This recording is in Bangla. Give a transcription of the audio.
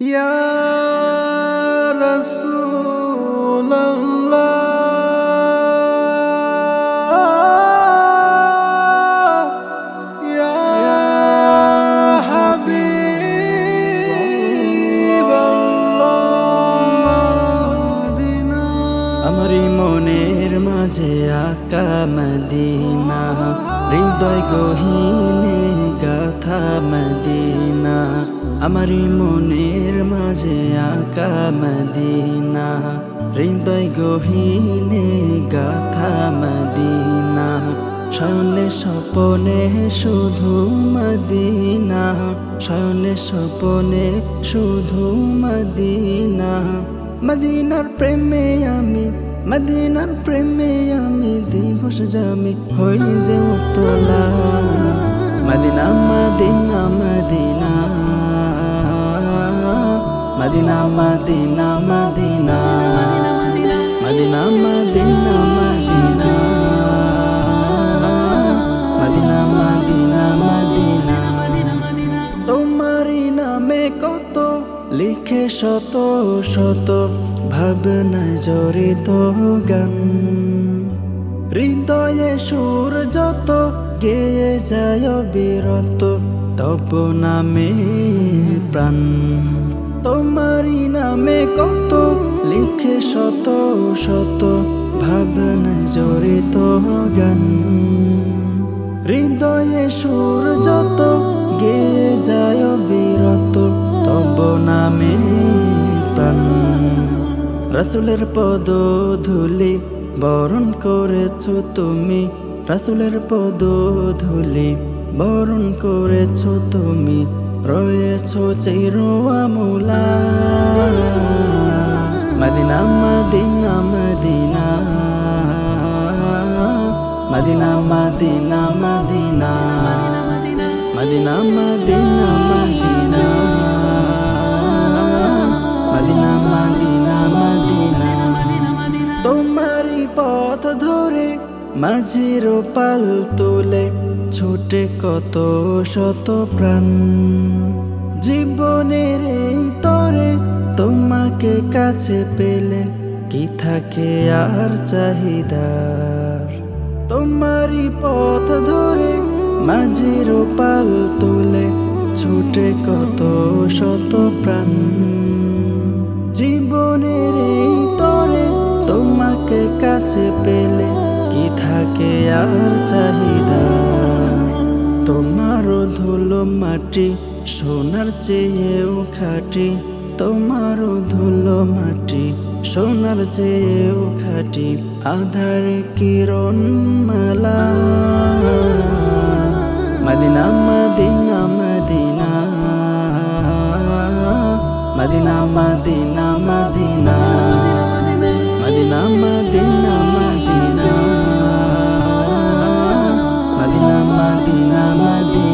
يا رسول الله يا حبيب الله أمري منير ماجي হৃদয় গহীনে গাথা মদিন আমারই মনের মাঝে আকা মদিনা, হৃদয় গহীনে গাথা মদিনা। শয়নে স্বপনে শুধু মদিনা শয়নে স্বপনে শুধু মদিনা। মদিনার প্রেমে আমি, মদিনার প্রেমে আমি দিবস জামি হই যে তোলা। Medina Medina Medina. Medina Medina Medina. Medina Medina Medina. Medina Medina Medina. তোমারই নামে কত লিখে শত শত ভাবনায় জড়িত গান। হৃদয়ে সুর যত গেয়ে যায় বিরত তব নামে প্রাণ। তোমারই নামে কত, লিখে শত শত ভাবনায় জড়িত গান। হৃদয়ে সুর যত গে যায় বিরত তব নামে প্রাণ। রাসুলের পদ ধুলি বরণ করেছ তুমি, রাসুলের পদ ধুলি বরণ করেছ তুমি। রয়েছ চিরমুলা Medina Medina Medina. Medina Medina Medina. Medina Medina Medina. Medina Medina Medina. তোমারই পথ ধরে মাঝির পাল তোলে ছুটে কত শত প্রাণ। জীবনের এই তরে তোমাকে কাছে পেলে কি থাকে আর চাহিদার তোমারই পথ ধরে মাঝির পাল তোলে ছুটে কত শত প্রাণ। জীবনের এই তরে তোমাকে কাছে পেলে কি থাকে আর চাহিদা? তোমারও ধুলো মাটি সোনার চেয়েও খাটি তোমার ধুলো মাটি। সোনার চেয়েও খাটি, আধার কিরণ মালা Medina Medina Medina. Medina Medina Medina. Medina Medina Medina. Medina Medina Medina.